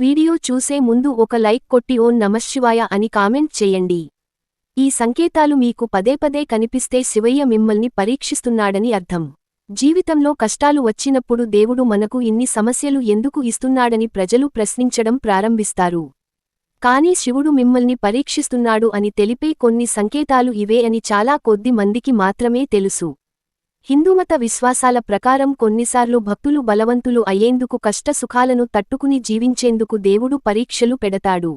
Video చూసే ముందు ఒక లైక్ కొట్టి ఓం నమశివాయ అని కామెంట్ చేయండి. ఈ సంకేతాలు మీకు పదే పదే కనిపిస్తే శివయ్య మిమ్మల్ని పరీక్షిస్తున్నాడని అర్థం. జీవితంలో కష్టాలు వచ్చినప్పుడు దేవుడు మనకు ఇన్ని సమస్యలు ఎందుకు ఇస్తున్నాడని ప్రజలు ప్రశ్నించడం ప్రారంభిస్తారు. కాని శివుడు మిమ్మల్ని పరీక్షిస్తున్నాడు అని తెలిపే కొన్ని సంకేతాలు ఇవే అని చాలా కొద్ది మందికి మాత్రమే తెలుసు. హిందూమత విశ్వాసాల ప్రకారం కొన్నిసార్లు భక్తులు బలవంతులు అయ్యేందుకు కష్ట సుఖాలను తట్టుకుని జీవించేందుకు దేవుడు పరీక్షలు పెడతాడు.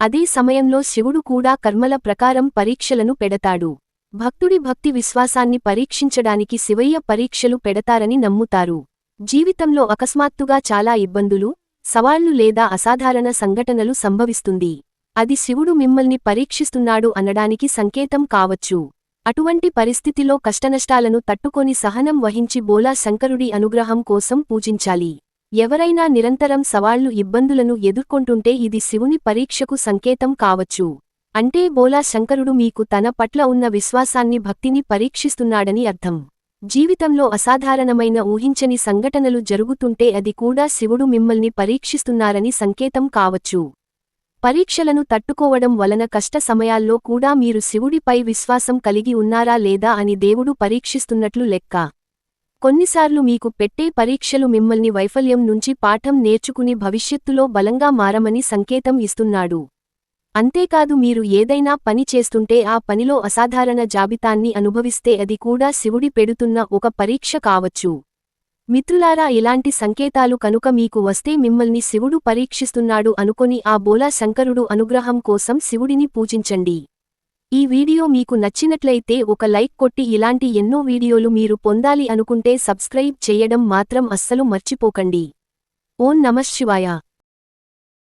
అదే సమయంలో శివుడు కూడా కర్మల ప్రకారం పరీక్షలను పెడతాడు. భక్తుడి భక్తి విశ్వాసాన్ని పరీక్షించడానికి శివయ్య పరీక్షలు పెడతారని నమ్ముతారు. జీవితంలో అకస్మాత్తుగా చాలా ఇబ్బందులు సవాళ్ళు లేదా అసాధారణ సంఘటనలు సంభవిస్తుంది. అది శివుడు మిమ్మల్ని పరీక్షిస్తున్నాడు అనడానికి సంకేతం కావచ్చు. అటువంటి పరిస్థితిలో కష్టనష్టాలను తట్టుకొని సహనం వహించి బోలా శంకరుడి అనుగ్రహం కోసం పూజించాలి. ఎవరైనా నిరంతరం సవాళ్ళు ఇబ్బందులను ఎదుర్కొంటుంటే ఇది శివుని పరీక్షకు సంకేతం కావచ్చు. అంటే బోలా శంకరుడు మీకు తన పట్ల ఉన్న విశ్వాసాన్ని భక్తిని పరీక్షిస్తున్నాడని అర్థం. జీవితంలో అసాధారణమైన ఊహించని సంఘటనలు జరుగుతుంటే అది కూడా శివుడు మిమ్మల్ని పరీక్షిస్తున్నారని సంకేతం కావచ్చు. పరీక్షలను తట్టుకోవడం వలన కష్ట సమయాల్లో కూడా మీరు శివుడిపై విశ్వాసం కలిగి ఉన్నారా లేదా అని దేవుడు పరీక్షిస్తున్నట్లు లెక్క. కొన్నిసార్లు మీకు పెట్టే పరీక్షలు మిమ్మల్ని వైఫల్యం నుంచి పాఠం నేర్చుకుని భవిష్యత్తులో బలంగా మారమని సంకేతం ఇస్తున్నాడు. అంతేకాదు మీరు ఏదైనా పని చేస్తుంటే ఆ పనిలో అసాధారణ జాబితాన్ని అనుభవిస్తే అది కూడా శివుడి పెడుతున్న ఒక పరీక్ష కావచ్చు. మిత్రులారా ఇలాంటి సంకేతాలు కనుక మీకు వస్తే మిమ్మల్ని శివుడు పరీక్షిస్తున్నాడు అనుకొని ఆ బోలా శంకరుడు అనుగ్రహం కోసం శివుడిని పూజించండి. ఈ వీడియో మీకు నచ్చినట్లయితే ఒక లైక్ కొట్టి ఇలాంటి ఎన్నో వీడియోలు మీరు పొందాలి అనుకుంటే సబ్స్క్రైబ్ చేయడం మాత్రం అస్సలు మర్చిపోకండి. ఓం నమశివాయ